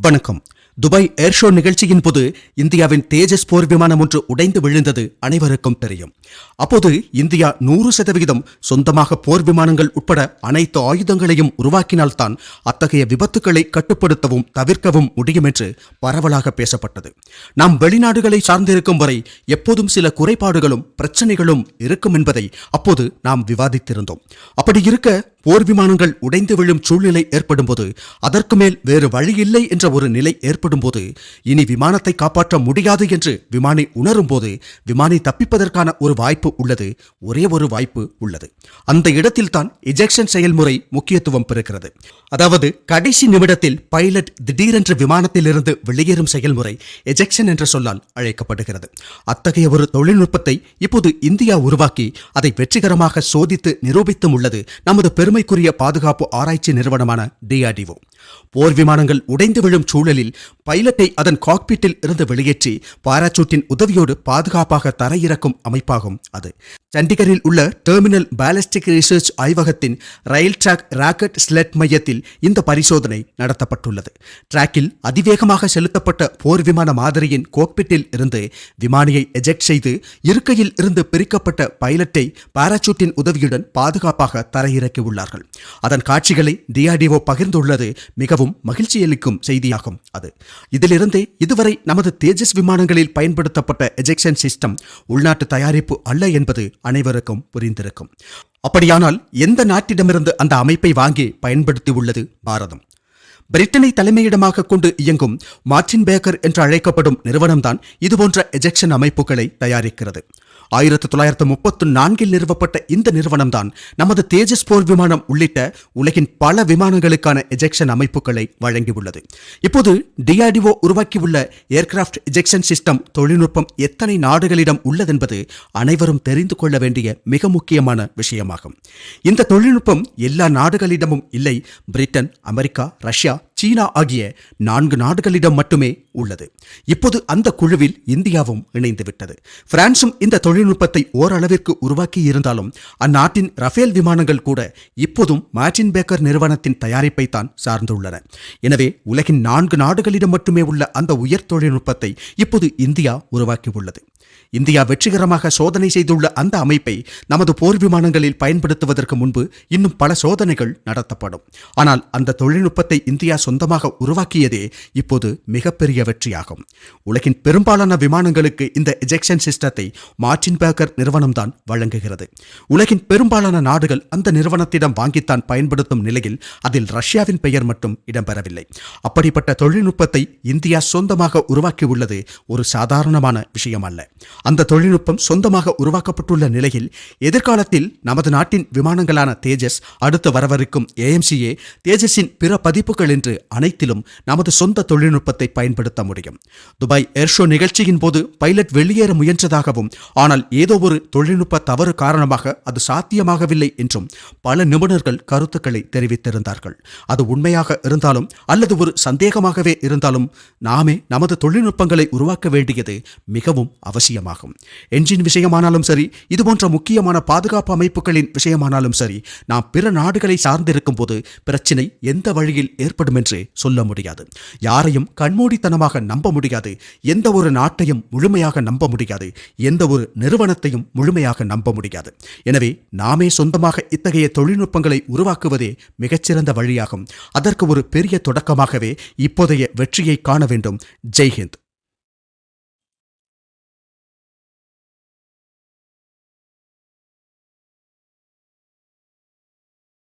வணக்கம். துபாய் ஏர்ஷோ நிகழ்ச்சியின் போது இந்தியாவின் தேஜஸ் போர் விமானம் ஒன்று உடைந்து விழுந்தது அனைவருக்கும் தெரியும். அப்போது இந்தியா நூறு சதவிகிதம் சொந்தமாக போர் விமானங்கள் உட்பட அனைத்து ஆயுதங்களையும் உருவாக்கினால்தான் அத்தகைய விபத்துக்களை கட்டுப்படுத்தவும் தவிர்க்கவும் முடியும் என்று பரவலாக பேசப்பட்டது. நாம் வெளிநாடுகளை சார்ந்திருக்கும் வரை எப்போதும் சில குறைபாடுகளும் பிரச்சனைகளும் இருக்கும் என்பதை அப்போது நாம் விவாதித்திருந்தோம். அப்படி இருக்க போர் விமானங்கள் உடைந்து விழும் சூழ்நிலை ஏற்படும்போது அதற்கு மேல் வேறு வழியில்லை என்ற ஒரு நிலை ஏற்படும்போது இனி விமானத்தை காப்பாற்ற முடியாது என்று விமானி உணரும்போது விமானி தப்பிப்பதற்கான ஒரு வாய்ப்பு உள்ளது ஒரே ஒரு வாய்ப்பு உள்ளது. அந்த இடத்தில்தான் இஜெக்ஷன் செயல்முறை முக்கியத்துவம் பெறுகிறது. அதாவது கடைசி நிமிடத்தில் பைலட் திடீரென்று விமானத்திலிருந்து வெளியேறும் செயல்முறை எஜெக்ஷன் என்ற சொல்லால் அழைக்கப்படுகிறது. அத்தகைய ஒரு தொழில்நுட்பத்தை இப்போது இந்தியா உருவாக்கி அதை வெற்றிகரமாக சோதித்து நிரூபித்தும் உள்ளது நமது பெரு பெருமைக்குரிய பாதுகாப்பு ஆராய்ச்சி நிறுவனமான டிஆர்டிஓ போர் விமானங்கள் உடைந்து விழும் சூழலில் பைலட்டை அதன் காக்பீட்டில் இருந்து வெளியேற்றி பாராசூட்டின் உதவியோடு பாதுகாப்பாக தரையிறக்கும் அமைப்பாகும் அது. சண்டிகரில் உள்ள டெர்மினல் பாலிஸ்டிக் ரிசர்ச் ஆய்வகத்தின் ரயில் ட்ராக் ராக்கெட் ஸ்லெட் மையத்தில் இந்த பரிசோதனை நடத்தப்பட்டுள்ளது. டிராக்கில் அதிவேகமாக செலுத்தப்பட்ட போர் விமான மாதிரியின் கோக்பிட்டில் இருந்து விமானியை எஜெக்ட் செய்து இருக்கையில் இருந்து பிரிக்கப்பட்ட பைலட்டை பாராசூட்டின் உதவியுடன் பாதுகாப்பாக தரையிறக்கி உள்ளார்கள். அதன் காட்சிகளை டிஆர்டிஓ பகிர்ந்துள்ளது. மிகவும் மகிழ்ச்சியளிக்கும் செய்தியாகும் அது. இதிலிருந்தே இதுவரை நமது தேஜஸ் விமானங்களில் பயன்படுத்தப்பட்ட எஜெக்ஷன் சிஸ்டம் உள்நாட்டு தயாரிப்பு அல்ல என்பது அனைவருக்கும் புரிந்திருக்கும். அப்படியானால் எந்த நாட்டிடமிருந்து அந்த அமைப்பை வாங்கி பயன்படுத்தி உள்ளது பாரதம்? பிரிட்டனை தலைமையிடமாக கொண்டு இயங்கும் மார்டின் பேக்கர் என்று அழைக்கப்படும் நிறுவனம்தான் இதுபோன்ற எஜெக்ஷன் அமைப்புகளை தயாரிக்கிறது. ஆயிரத்தி தொள்ளாயிரத்து முப்பத்து நான்கில் நிறுவப்பட்ட இந்த நிறுவனம்தான் நமது தேஜஸ் போர் விமானம் உள்ளிட்ட உலகின் பல விமானங்களுக்கான எஜெக்ஷன் அமைப்புகளை வழங்கியுள்ளது. இப்போது டிஆர்டிஓ உருவாக்கியுள்ள ஏர்கிராஃப்ட் எஜெக்ஷன் சிஸ்டம் தொழில்நுட்பம் எத்தனை நாடுகளிடம் உள்ளதென்பது அனைவரும் தெரிந்து கொள்ள வேண்டிய மிக முக்கியமான விஷயமாகும். இந்த தொழில்நுட்பம் எல்லா நாடுகளிடமும் இல்லை. பிரிட்டன் அமெரிக்கா ரஷ்யா சீனா ஆகிய நான்கு நாடுகளிடம் மட்டுமே உள்ளது. இப்போது அந்த குழுவில் இந்தியாவும் இணைந்துவிட்டது. பிரான்சும் இந்த தொழில்நுட்பத்தை ஓரளவிற்கு உருவாக்கி இருந்தாலும் அந்நாட்டின் ரஃபேல் விமானங்கள் கூட இப்போதும் மார்டின் பேக்கர் நிறுவனத்தின் தயாரிப்பை தான் சார்ந்துள்ளன. எனவே உலகின் நான்கு நாடுகளிடம் மட்டுமே உள்ள அந்த உயர் தொழில்நுட்பத்தை இப்போது இந்தியா உருவாக்கியுள்ளது. இந்தியா வெற்றிகரமாக சோதனை செய்துள்ள அந்த அமைப்பை நமது போர் விமானங்களில் பயன்படுத்துவதற்கு முன்பு இன்னும் பல சோதனைகள் நடத்தப்படும். ஆனால் அந்த தொழில்நுட்பத்தை இந்தியா சொந்தமாக உருவாக்கியதே இப்போது மிகப்பெரிய வெற்றியாகும். உலகின் பெரும்பாலான விமானங்களுக்கு இந்த எஜெக்ஷன் சிஸ்டத்தை மார்டின் பேக்கர் நிறுவனம்தான் வழங்குகிறது. உலகின் பெரும்பாலான நாடுகள் அந்த நிறுவனத்திடம் வாங்கித்தான் பயன்படுத்தும் நிலையில் அதில் ரஷ்யாவின் பெயர் மட்டும் இடம்பெறவில்லை. அப்படிப்பட்ட தொழில்நுட்பத்தை இந்தியா சொந்தமாக உருவாக்கியுள்ளது ஒரு சாதாரணமான விஷயம் அல்ல அந்த தொழில்நுட்பம் சொந்தமாக உருவாக்கப்பட்டுள்ள நிலையில் எதிர்காலத்தில் நமது நாட்டின் விமானங்களான தேஜஸ் அடுத்து வரவிருக்கும் ஏஎம்சிஏ தேஜஸின் பிற பதிப்புகள் என்று அனைத்திலும் நமது சொந்த தொழில்நுட்பத்தை பயன்படுத்த முடியும். துபாய் ஏர்ஷோ நிகழ்ச்சியின் போது பைலட் வெளியேற முயன்றதாகவும் ஆனால் ஏதோ ஒரு தொழில்நுட்ப தவறு காரணமாக அது சாத்தியமாகவில்லை என்றும் பல நிபுணர்கள் கருத்துக்களை தெரிவித்திருந்தார்கள். அது உண்மையாக இருந்தாலும் அல்லது ஒரு சந்தேகமாகவே இருந்தாலும் நாமே நமது தொழில்நுட்பங்களை உருவாக்க வேண்டியது மிகவும் அவசியமாகும் என்ஜின் விஷயமானாலும் சரி இதுபோன்ற முக்கியமான பாதுகாப்பு அமைப்புகளின் விஷயமானாலும் சரி நாம் பிற நாடுகளை சார்ந்திருக்கும் போது பிரச்சினை எந்த வழியில் ஏற்படும் என்று சொல்ல முடியாது. யாரையும் கண்மூடித்தனமாக நம்ப முடியாது. எந்த ஒரு நாட்டையும் முழுமையாக நம்ப முடியாது. எந்த ஒரு நிறுவனத்தையும் முழுமையாக நம்ப முடியாது. எனவே நாமே சொந்தமாக இத்தகைய தொழில்நுட்பங்களை உருவாக்குவதே மிகச்சிறந்த வழியாகும். அதற்கு ஒரு பெரிய தொடக்கமாகவே இப்போதைய வெற்றியை காண வேண்டும். ஜெய்ஹிந்த்.